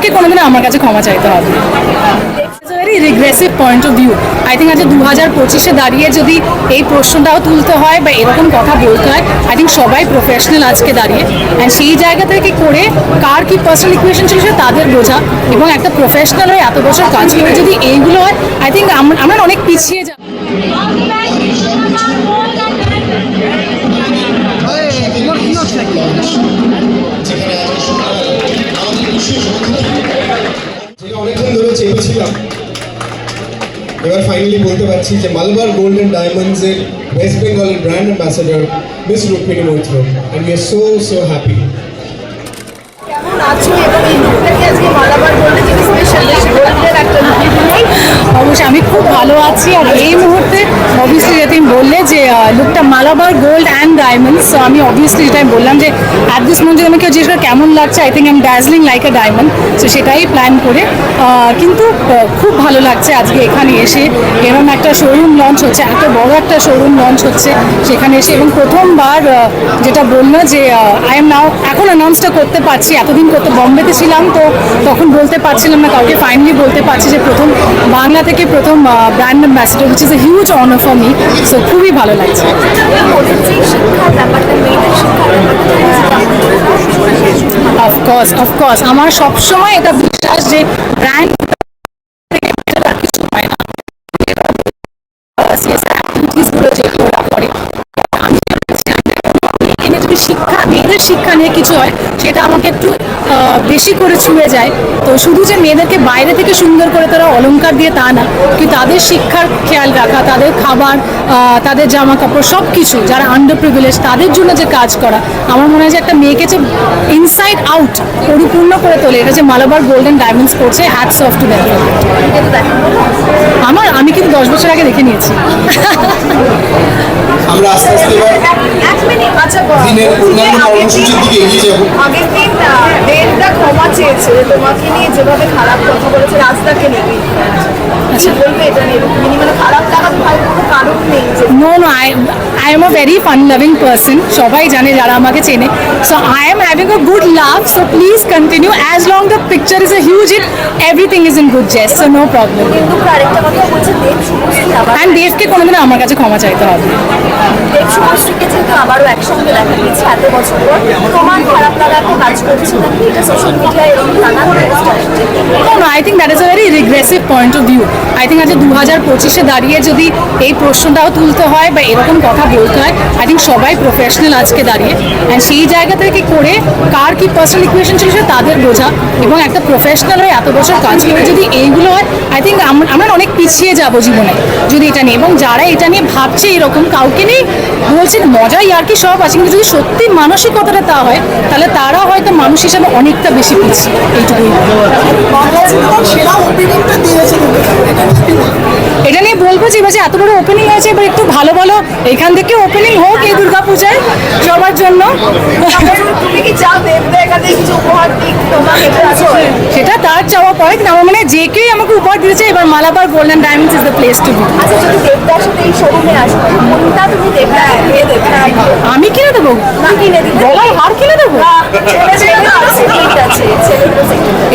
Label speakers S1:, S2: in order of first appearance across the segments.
S1: দেবকে কোনোদিনও আমার কাছে ক্ষমা চাইতে হবে। Regressive point of view I think আজকে দু হাজার পঁচিশে দাঁড়িয়ে যদি এই প্রশ্নটাও তুলতে হয় বা এরকম কথা বলতে হয় আই থিঙ্ক সবাই প্রফেশনাল আজকে দাঁড়িয়ে। অ্যান্ড সেই জায়গা থেকে করে কার কি পার্সোনাল ইকুয়েশন ছিল সেটা তাদের বোঝা এবং একটা প্রফেশনাল হয়ে এত বছর কাজ করে যদি এইগুলো হয় আই থিঙ্ক আমরা অনেক পিছিয়ে যাব।
S2: অনেকদিন ধরে চেয়েছিলাম এবার ফাইনালি বলতে পারছি যে মালবার গোল্ড অ্যান্ড ডায়মন্ডস এর ওয়েস্ট বেঙ্গলের brand ambassador miss Rukmini Maitra and we are so so happy
S3: কেমন আছো এবং এই লুকটাকে আজকে মালাবার বলতে যে স্পেশাল গোল্ডের একটা লুক
S1: অবশ্যই আমি খুব ভালো আছি। আর এই মুহূর্তে অবভিয়াসলি যেটা তুমি বললে যে লুকটা Malabar Gold and Diamonds so আমি অবভিয়াসলি যেটা আমি বললাম যে অ্যাট দিস মোমেন্ট আমাকে জিজ্ঞেস করে কেমন লাগছে I think I am dazzling like a diamond so সেটাই প্ল্যান করে কিন্তু খুব ভালো লাগছে আজকে এখানে এসে। এরকম একটা শোরুম লঞ্চ হচ্ছে, এত বড় একটা শোরুম লঞ্চ হচ্ছে সেখানে এসে এবং প্রথমবার যেটা বলল যে আই এম নাও অ্যানাউন্সটা করতে পারছি, এতদিন কত বম্বেতে ছিলাম, তো তখন বলতে পারছিলাম না, কাউকে ফাইনালি বলতে পারছি যে প্রথম বাংলা থেকে প্রথম brand ambassador which is a huge honour for me so খুবই ভালো লাগছে। অফকোর্স অফকোর্স আমার সবসময় এটা বিশ্বাস যে ব্র্যান্ড শিক্ষা, মেয়েদের শিক্ষা নিয়ে কিছু হয়, সেটা আমাকে একটু বেশি করে ছুঁয়ে যায়। তো শুধু যে মেয়েদেরকে বাইরে থেকে সুন্দর করে তারা অলংকার দিয়ে তা না কি তাদের শিক্ষার খেয়াল রাখা, তাদের খাবার তাদের জামা কাপড় সব কিছু যারা আন্ডার প্রিভিলেজ তাদের জন্য যে কাজ করা, আমার মনে হয় যে একটা মেয়েকে যে ইনসাইড আউট পরিপূর্ণ করে তোলে, এটা যে মালাবার গোল্ডেন ডায়মন্ডস করছে হ্যাটস অফ টু দ্যাট আমার, আমি কিন্তু দশ বছর আগে দেখে নিয়েছি।
S2: আমরা আস্তে আস্তে এবার
S3: এক মিনিট আচ্ছা বল।
S2: দিনের অন্যান্য কর্মসূচির দিকে এগিয়ে যাব
S3: আগের দিন দেবদা ক্ষমা চেয়েছে তোমাকে নিয়ে যেভাবে খারাপ কথা বলেছে রাস্তাকে নিয়ে আচ্ছা বলবে এটা নিয়ে মানে খারাপ লাগার কোনো কারণ নেই
S1: no no I I am a very fun loving person সবাই জানে যারা আমাকে চেনে so I am having a good love so please continue as long the picture is a huge it everything is in good jest so no problem
S3: কিন্তু আরেকটা কথা বলছে দেব
S1: and দেবকে কোনোদিনও আমার কাছে ক্ষমা চাইতে হবে
S3: আবারও একসঙ্গে দেখা গেছে এত বছর পর। তোমার খারাপ লাগা একটা কাজ করছে এটা সোশ্যাল মিডিয়ায় এরকম টানা I
S1: think that is a very is of view. I think আজকে দু হাজার পঁচিশে দাঁড়িয়ে যদি এই প্রশ্নটাও তুলতে হয় বা এরকম কথা বলতে হয় আই থিঙ্ক সবাই প্রফেশনাল আজকে দাঁড়িয়ে। অ্যান্ড সেই জায়গা থেকে করে কার কি পার্সোনাল ইকুয়েশন ছিল সেটা তাদের বোঝা এবং একটা প্রফেশনাল হয়ে এত বছর কাজ করে যদি এইগুলো হয় আই থিঙ্ক আমরা অনেক পিছিয়ে যাব জীবনে যদি এটা নিয়ে এবং যারা এটা নিয়ে ভাবছে এরকম, কাউকে নিয়ে বলছে মজাই আর কি সব আছে, কিন্তু যদি সত্যি মানসিকতাটা তা হয়, তাহলে তারা হয়তো মানুষ হিসাবে অনেকটা বেশি পিছিয়ে। এইটুকুই।
S4: সেরা ওপেনিংটা দিয়েছে
S1: এটা নিয়ে বলব যে এবার যে এত বড় ওপেনিং হয়েছে এবার একটু ভালো ভালো এখান থেকে ওপেনিং হোক এই দুর্গা পূজায় সবার জন্য।
S3: তুমি কি চাও কিছু উপহার দিক? তোমাকে এটা আছে।
S1: সেটা তার চাওয়া পরে কিন্তু আমার মানে যে কেউ আমাকে উপহার দিয়েছে এবার Malabar Golden Diamonds is the place to be
S3: আচ্ছা যদি দেবদার সাথে এই শোরুমে আসো কোনটা তুমি দেবদা
S1: আমি কিনে দেবো?
S3: না কিনে দিবে
S1: হার কিনে দেবো?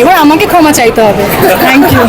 S1: এবার আমাকে ক্ষমা চাইতে হবে।
S3: Thank you